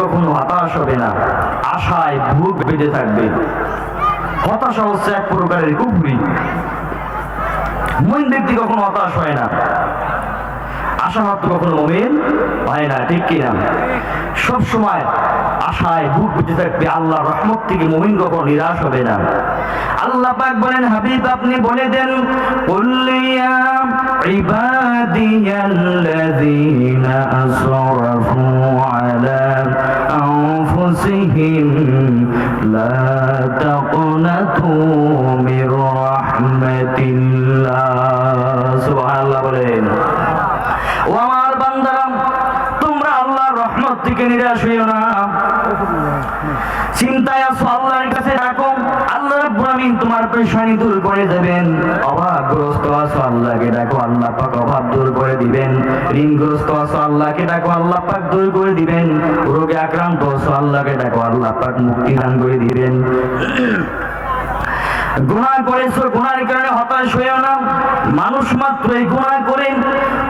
কখনো হতাশ হবে না। আশায় বুক বেঁধে থাকবে। হতাশা হচ্ছে এক প্রকারের কুপুরি মন ব্যক্তি কখনো হতাশ হয় না। আশাহত কখনো মমিন হয় না, ঠিক কিনা? সব সময় আশায় বুক বেঁধে থাকবে। আল্লাহ রহমত থেকে মমিন কখনো নিরাশ হবে না। আল্লাহ পাক বলেন, হাবিব, আপনি বলে দেন কুল্লিয়া আসরাফু আলা আনফুসিহিম লা তাকনাতু মির রাহমাতিল্লাহ الله. বলেন। ও আমার বান্দারা তোমরা আল্লাহর রহমত থেকে নিরাশ হইও না। চিন্তায় আল্লাহর কাছে ডাকো। আমিন তোমার পেশানি দূর করে দেবেন। অভাবগ্রস্ত আছো আল্লাহকে ডাকো আল্লাহ পাক অভাব দূর করে দিবেন। ঋণগ্রস্ত আছো আল্লাহকে ডাকো আল্লাহ পাক দূর করে দিবেন। রোগে আক্রান্ত আছো আল্লাহকে ডাকো আল্লাহ পাক মুক্তি দান করে দিবেন। গুণা করেছ গুনার কারণে হতাশ হয়েও না। মানুষ মাত্রই গুনাহ করে তোমার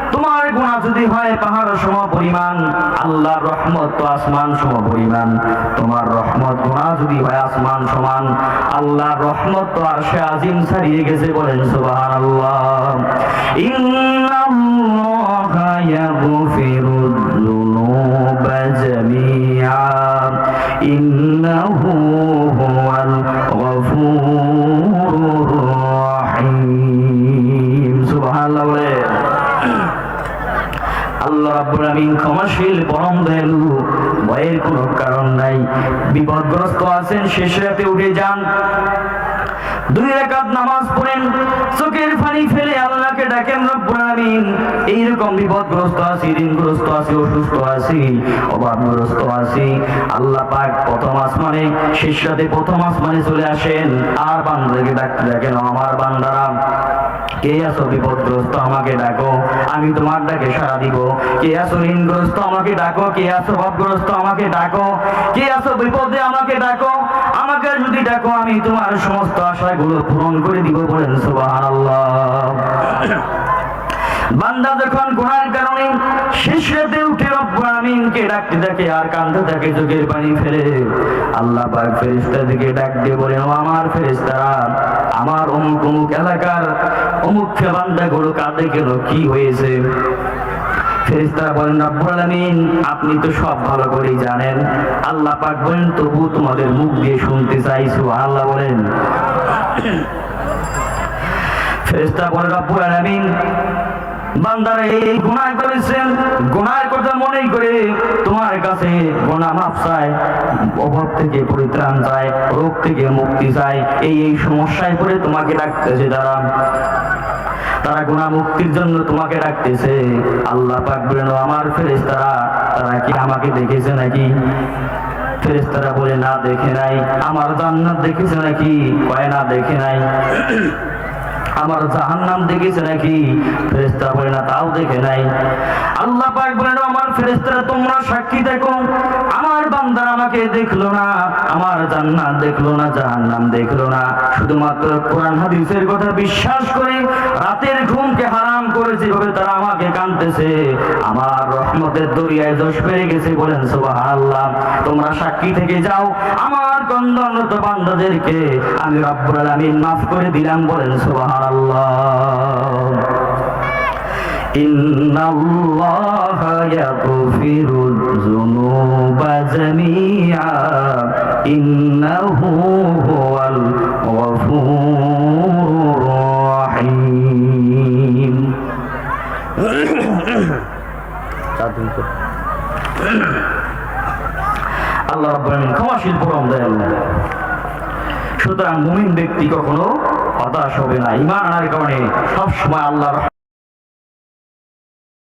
যদি পাহাড় সম পরিমাণ, আল্লাহর রহমত তো আসমান সম পরিমাণ। তোমার রহমত গুনাহ যদি হয় আসমান সমান, আল্লাহর রহমত তো আর সে আজিম ছাড়িয়ে গেছে বলেন যুনুবা জামিআ। ইন্নাহু হুয়াল গফুরুর আল্লাহ রাব্বুল আমিন ক্ষমাশীল পরম দয়ালু ভয়ের কোনো কারণ নাই। বিপদগ্রস্ত আছেন, শেষ রাতে উঠে যান। দুই নামাজ পড়েন, চোখের ফেলে আল্লাহকে ডাকেন আমিন এইরকম বিপদগ্রস্ত আছি, ঋণগ্রস্ত আছি, অসুস্থ আছি আছি। আল্লাহ পাক প্রথম আসমানে, শেষ রাতে প্রথম আসমানে চলে আসেন। আর বান্দাকে ডাকতে ডাকেন আমার বান্দারা, কে আছো? বিপদগ্রস্ত, আমাকে ডাকো। আমি তোমার ডাকে সাড়া দিব। কে আছো ঋণগ্রস্ত? আমাকে ডাকো। কে আছো ভাবগ্রস্ত? আমাকে ডাকো। কে আছো বিপদে? আমাকে ডাকো। আমাকে যদি ডাকো, আমি তোমার সমস্ত আশাগুলো পূরণ করে দিব বলেন সুবহানাল্লাহ। বান্দা যখন গুনার কারণে শেষ রাতে উঠে, রব্বুল ডাকতে থাকে আর কান্দতে থাকে চোখের পানি ফেলে। আল্লাহ পাক ফেরেশতা দিকে ডাক দিয়ে বলেন, ও আমার ফেরেশতারা, আমার অমুক অমুক এলাকার অমুক বান্দা গুলো কাঁদে কেন? কি হয়েছে? ফেরেশতারা বলেন, রব্বুল আলামিন, আপনি তো সব ভালো করেই জানেন। আল্লাহ পাক বলেন তবু তোমাদের মুখ দিয়ে শুনতে চাই। সুবহানাল্লাহ বলেন। ফেরেশতা বলে রব্বুল আলামিন, বান্দারা এই গুনাহ করেছেন। গুনার কথা মনেই করে তোমার কাছে গুনাহ মাফ চায়, অভাব থেকে পরিত্রাণ চায়, রোগ থেকে মুক্তি চায়। এই এই সমস্যায় পড়ে তোমাকে ডাকতেছে তারা তারা গুনাহ মুক্তির জন্য তোমাকে ডাকতেছে। আল্লাহ পাক বলেন আমার ফেরেশতারা, তারা কি আমাকে দেখেছে নাকি? ফেরেশতারা বলে, না, দেখে নাই। আমার জান্নাত দেখেছে নাকি? কয়, না, দেখে নাই। আমার জাহান্নাম দেখেছে নাকি? ফেরেশতা বলে, না, তাও দেখে নাই। আল্লাহ পাক বলেন আমার ফেরেশতারা, তোমরা সাক্ষী দেখো। আমার বান্দার আমাকে দেখলো না আমার জান্নাত দেখলো না জাহান্নাম দেখলো না শুধুমাত্র কোরআন হাদিসের কথা বিশ্বাস করে রাতের ঘুমকে হারাম করে যেভাবে তারা আমাকে কাঁদতেছে আমার রহমতের দরিয়ায় দোষ পেয়ে গেছে বলেন সুবহানাল্লাহ তোমরা সাক্ষী থেকে যাও আমার কন্দনরত বান্দাদেরকে আমি রব্বুল আলামিন মাফ করে দিলাম বলেন সুবহানাল্লাহ إن الله يغفر الذنوب جميعا إنه هو الغفور الرحيم আল্লাহ রাব্বুল আলামিন ক্ষমাশীল পরম দয়ালু সুতরাং মুমিন ব্যক্তি কখনো হতাশ হবে না ইমান আনার কারণে সবসময় আল্লাহর